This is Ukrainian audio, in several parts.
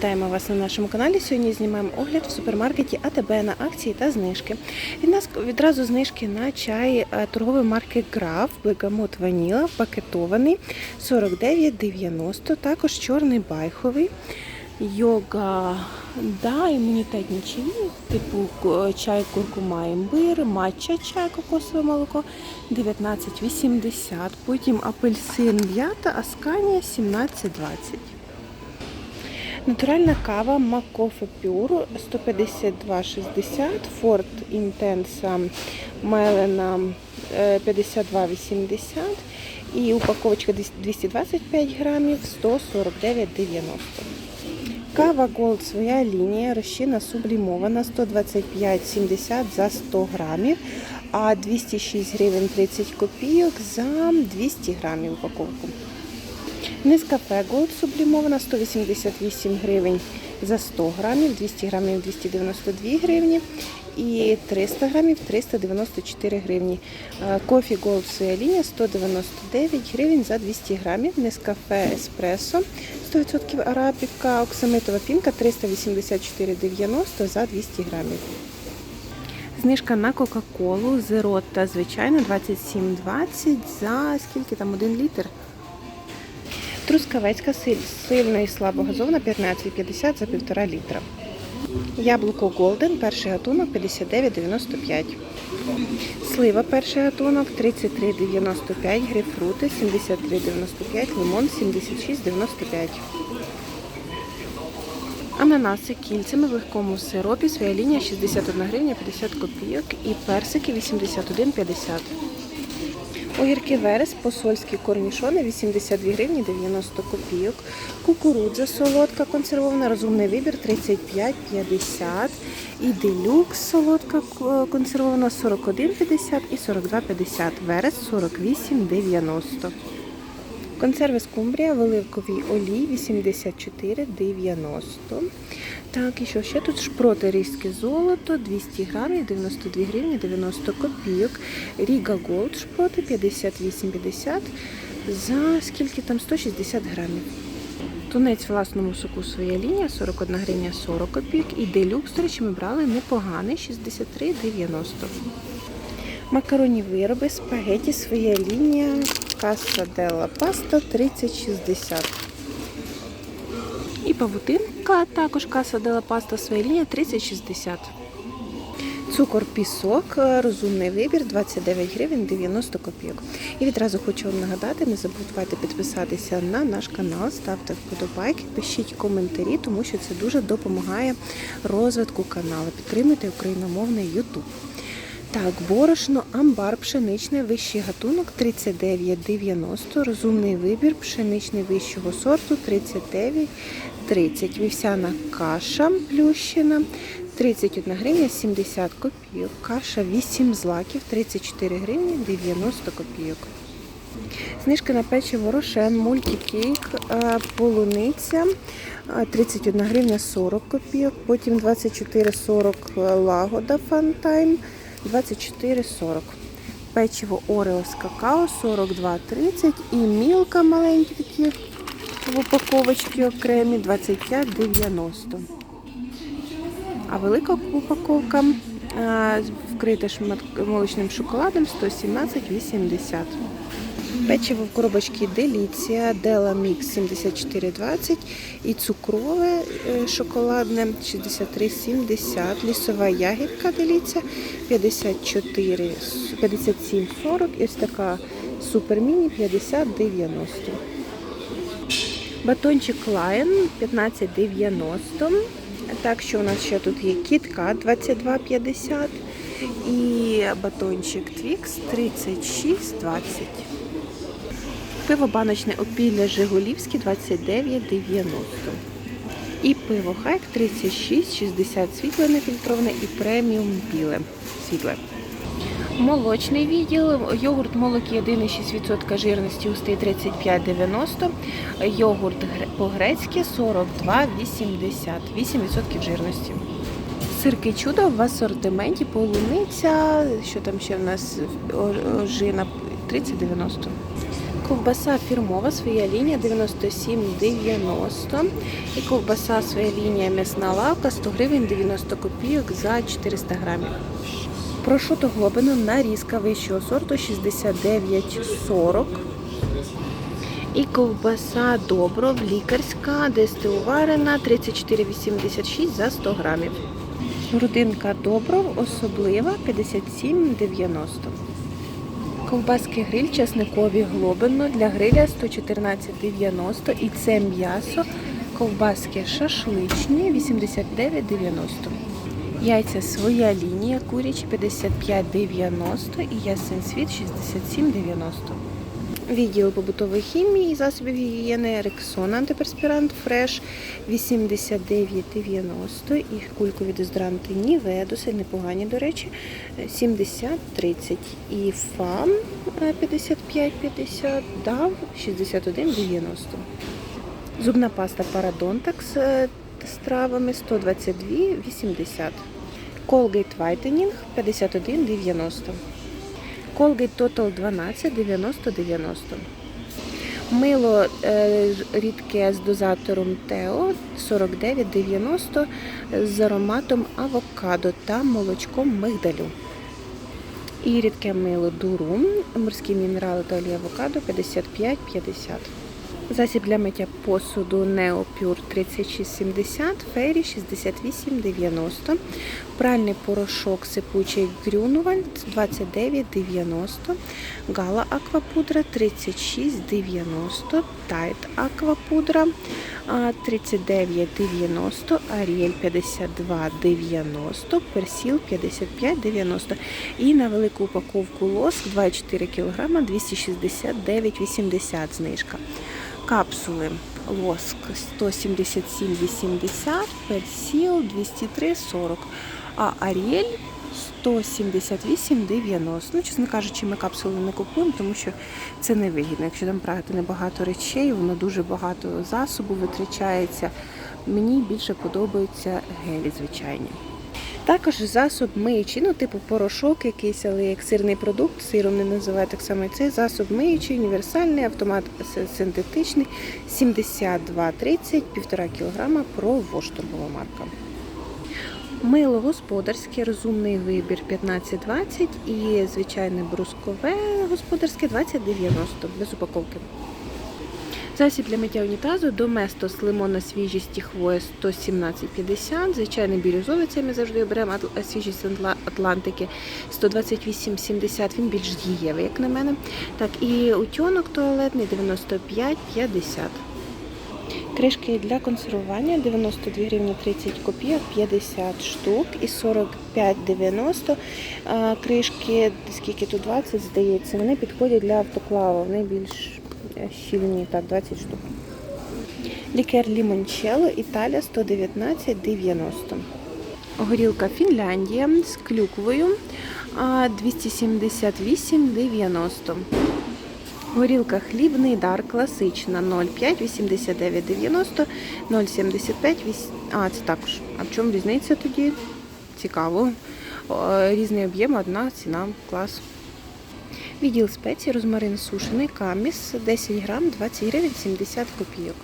Вітаємо вас на нашому каналі. Сьогодні знімаємо огляд в супермаркеті АТБ на акції та знижки. Від нас відразу знижки на чай е, торгової марки Граф, Бегамот Ваніла, пакетований 49,90. Також чорний байховий. Йога, да, імунітетні чаї, типу чай куркума імбир, матча чай, кокосове молоко 19,80. Потім апельсин м'ята, асканія 17,20. Натуральна кава Макофе Пюр 152,60, Форт Інтенса Мелена е, 52,80 і упаковочка 225 грамів 149,90. Кава Gold своя лінія, розчина сублімована 125,70 за 100 грамів, а 206 гривень 30 копійок за 200 грамів упаковку. Низкафе Gold сублімована 188 гривень за 100 грамів, 200 грамів 292 гривні і 300 грамів 394 гривні. Е, Кофі своя лінія 199 гривень за 200 грамів. Нескафе Еспресо 100% арабіка, оксамитова пінка 384,90 за 200 грамів. Знижка на Кока-Колу, Зеро та звичайно 27,20 за скільки там 1 літр. Трускавецька силь- сильна і слабогазована 15,50 за 1,5 літра. Яблуко Голден, перший гатунок 59,95. Слива перший гатунок 33,95, грейпфрути 73,95, лимон 76,95. Ананаси кільцями в легкому сиропі, своя лінія 61 гривня 50 копійок і персики 81,50. Огірки верес, посольські корнішони 82 гривні 90 копійок. Кукурудза солодка консервована, розумний вибір 35,50. І делюкс солодка консервована 41,50 і 42,50. Верес 48,90. Консерви скумбрія в оливковій олії 84,90. Так, і що ще тут шпроти різьке золото 200 грамів 92 гривні 90 копійок. Ріга Голд шпроти 58,50 за скільки там 160 грамів. Тунець власному соку своя лінія 41 гривня 40 копійок. І делюкс, до речі, ми брали непоганий 63,90. Макаронні вироби, спагеті, своя лінія, каса Делла Паста 30,60. І павутинка, також каса Делла Паста, своя лінія 30,60. Цукор пісок, е, розумний вибір 29 гривень 90 копійок. І відразу хочу вам нагадати, не забувайте підписатися на наш канал, ставте вподобайки, пишіть коментарі, тому що це дуже допомагає розвитку каналу. Підтримуйте україномовний YouTube. Так, борошно, амбар, пшеничний, вищий гатунок 39,90. Розумний вибір, пшеничний вищого сорту 39,30. Вівсяна каша плющена 31 гривня 70 копійок. Каша 8 злаків 34 гривні 90 копійок. Знижка на печиво Рошен, мультикейк, е, полуниця е, 31 гривня 40 копійок, потім 24,40 лагода фантайм, 24,40. Печиво Орео з какао 42,30 і мілка маленькі такі в упаковочці окремі 25,90. А велика упаковка е, вкрита молочним шоколадом 117,80. Печиво в коробочці Деліція, Дела Мікс 74,20 і цукрове е, шоколадне 63,70. Лісова ягідка Деліція 54, 57,40 і ось така суперміні 50,90. Батончик Lion 15,90. Так що у нас ще тут є кітка 22,50 і батончик Twix 36,20. Пиво баночне опілля Жигулівське 29,90. І пиво Хайк 36,60 світле нефільтроване і преміум біле світле. Молочний відділ, йогурт молокі 1,6% жирності густий 35,90, йогурт гре- по-грецьки 42,80, 8% жирності. Сирки чудо в асортименті, полуниця, що там ще в нас ожина 30,90. Ковбаса фірмова, своя лінія 97,90. І ковбаса своя лінія м'ясна лавка 100 гривень 90 копійок за 400 грамів. Прошуто глобино нарізка вищого сорту 69,40. І ковбаса Добров лікарська, дестилуварена 34,86 за 100 грамів. Грудинка Добров особлива 57,90. Ковбаски гриль часникові глобино для гриля 114,90 і це м'ясо. Ковбаски шашличні 89,90. Яйця своя лінія курячі 55,90 і ясен світ 67,90. Відділ побутової хімії і засобів гігієни Рексон антиперспірант Фреш 89,90 і кулькові дезодоранти Ніве, досить непогані, до речі, 70,30 і ФАМ е, 55,50, DAV 61,90. Зубна паста Парадонтакс е, з травами 122,80. Colgate Whitening 51,90. Colgate Total 12 90 90. Мило е, рідке з дозатором Тео 49,90 з ароматом авокадо та молочком мигдалю. І рідке мило Дурум, морські мінерали та олія авокадо 55,50. Засіб для миття посуду Neo Pure 3670, Фейрі 68,90. Пральний порошок сипучий Грюнувальд 29,90. Гала Аквапудра 36,90. Тайт Аквапудра 39,90. Аріель 52,90. Персіл 55,90. І на велику упаковку лоск 2,4 кг 269,80 знижка. Капсули лоск 177,80, персіл 203,40, а Аріель 178,90. Ну, чесно кажучи, ми капсули не купуємо, тому що це не вигідно. Якщо там брати небагато речей, воно дуже багато засобу витрачається. Мені більше подобаються гелі звичайні. Також засоб миючий, ну типу порошок якийсь, але як сирний продукт, сиром не називають так само і цей засоб миючий, універсальний, автомат синтетичний, 72,30, 1,5 кг, торгова марка. Мило господарське, розумний вибір 15,20 і звичайне брускове господарське 20,90 без упаковки. Засіб для миття унітазу Доместос лимонна свіжість і хвоя 117,50. Звичайний бірюзовий, це ми завжди беремо Атл- свіжість Атлантики 128,70. Він більш дієвий, як на мене. Так, і утюнок туалетний 95,50. Кришки для консервування 92 гривні 30 копійок, 50 штук і 45,90. Кришки, скільки тут 20, здається, вони підходять для автоклаву. Вони більш е, щільні, так, 20 штук. Лікер лімончелло Італія 119,90. Горілка Фінляндія з клюквою 278,90. Горілка хлібний дар класична 0,5 89,90 0,75 віс- А, це також. А в чому різниця тоді? Цікаво. Різний об'єм, одна ціна, клас. Відділ спецій, розмарин сушений, каміс 10 грам, 20 гривень 70 копійок.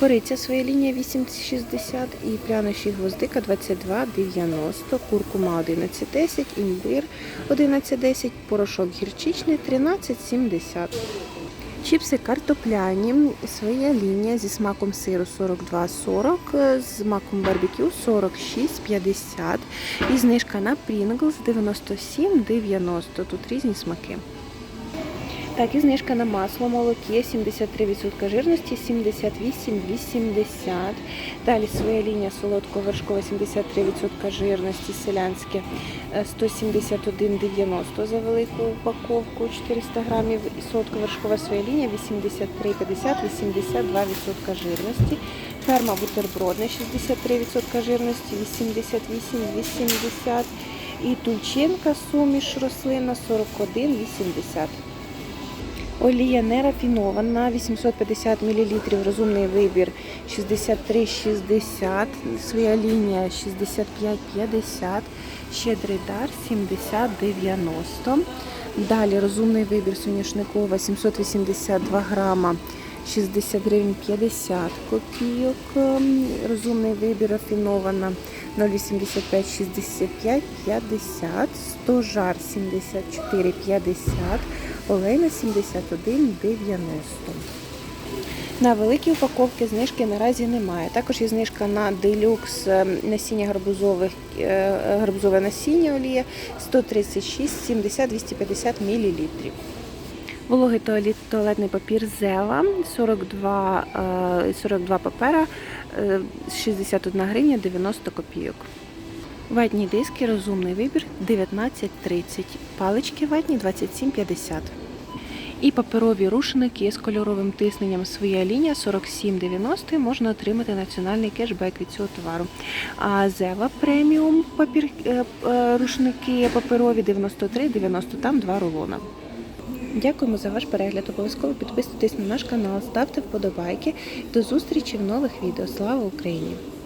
Кориця своя лінія 8,60 і прянощі гвоздика 22,90, куркума 11,10, імбир 11,10, порошок гірчичний 13,70. Чіпси картопляні, своя лінія зі смаком сиру 42,40, е, з маком барбекю 46,50 і знижка на Pringles 97,90. Тут різні смаки. Так, і знижка на масло молоке 73% жирності, 78,80. Далі своя лінія солодко-вершкова 73% жирності, селянське е, 171,90 за велику упаковку 400 грамів. І солодко-вершкова своя лінія 83,50, 82% жирності. Ферма бутербродна 63% жирності, 88,80. І тульченка суміш рослина 41,80. Олія нерафінована 850 мл, розумний вибір 63,60, своя лінія 65,50, щедрий дар 70,90. Далі розумний вибір соняшникова 782 грама 60 гривень 50 копійок. Розумний вибір рафінована 0,85 65 50 100 жар 74 50 олейна 71 90. На великі упаковки знижки наразі немає. Також є знижка на делюкс е, насіння гарбузових, е, гарбузове насіння олія 136, 70, 250 мл. Вологий туалет, туалетний папір Зела 42, е, 42 папера, е, 61 гривня 90 копійок. Ватні диски, розумний вибір 19,30. Палички ватні 27,50. І паперові рушники з кольоровим тисненням своя лінія 47,90 можна отримати національний кешбек від цього товару. А Зева преміум папір, е, е, рушники паперові 93,90, там два рулона. Дякуємо за ваш перегляд. Обов'язково підписуйтесь на наш канал, ставте вподобайки. До зустрічі в нових відео. Слава Україні!